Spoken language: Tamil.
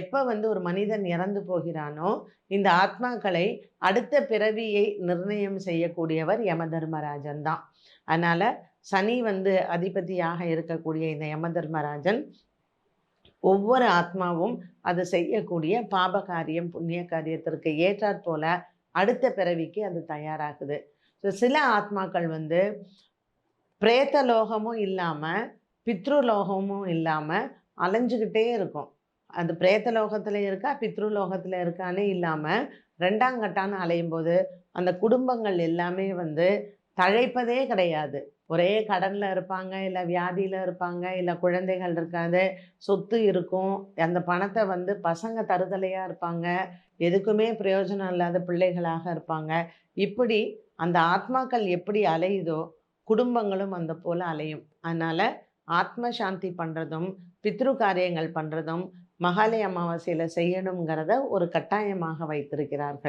எப்போ வந்து ஒரு மனிதன் இறந்து போகிறானோ இந்த ஆத்மாக்களை அடுத்த பிறவியை நிர்ணயம் செய்யக்கூடியவர் யம தர்மராஜன் தான். அதனால் சனி வந்து அதிபதியாக இருக்கக்கூடிய இந்த யம தர்மராஜன் ஒவ்வொரு ஆத்மாவும் அது செய்யக்கூடிய பாப காரியம் புண்ணிய காரியத்திற்கு ஏற்றாற் போல அடுத்த பிறவிக்கு அது தயாராகுது. ஸோ சில ஆத்மாக்கள் வந்து பிரேத்த லோகமும் இல்லாமல் பித்ருலோகமும் இல்லாமல் அலைஞ்சுக்கிட்டே இருக்கும். அது பிரேத்த லோகத்தில் இருக்கா பித்ருலோகத்தில் இருக்கானே இல்லாமல் ரெண்டாங்கட்டான்னு அலையும் போது அந்த குடும்பங்கள் எல்லாமே வந்து தழைப்பதே கிடையாது. ஒரே கடனில் இருப்பாங்க இல்லை வியாதியில் இருப்பாங்க இல்லை குழந்தைகள் இருக்காது சொத்து இருக்கும். அந்த பணத்தை வந்து பசங்க தருதலையாக இருப்பாங்க எதுக்குமே பிரயோஜனம் இல்லாத பிள்ளைகளாக இருப்பாங்க. இப்படி அந்த ஆத்மாக்கள் எப்படி அலையுதோ குடும்பங்களும் அந்த போல் அலையும். அதனால் ஆத்ம சாந்தி பண்ணுறதும் பித்ரு காரியங்கள் பண்ணுறதும் மகாலய அமாவாசையில் செய்யணுங்கிறத ஒரு கட்டாயமாக வைத்திருக்கிறார்கள்.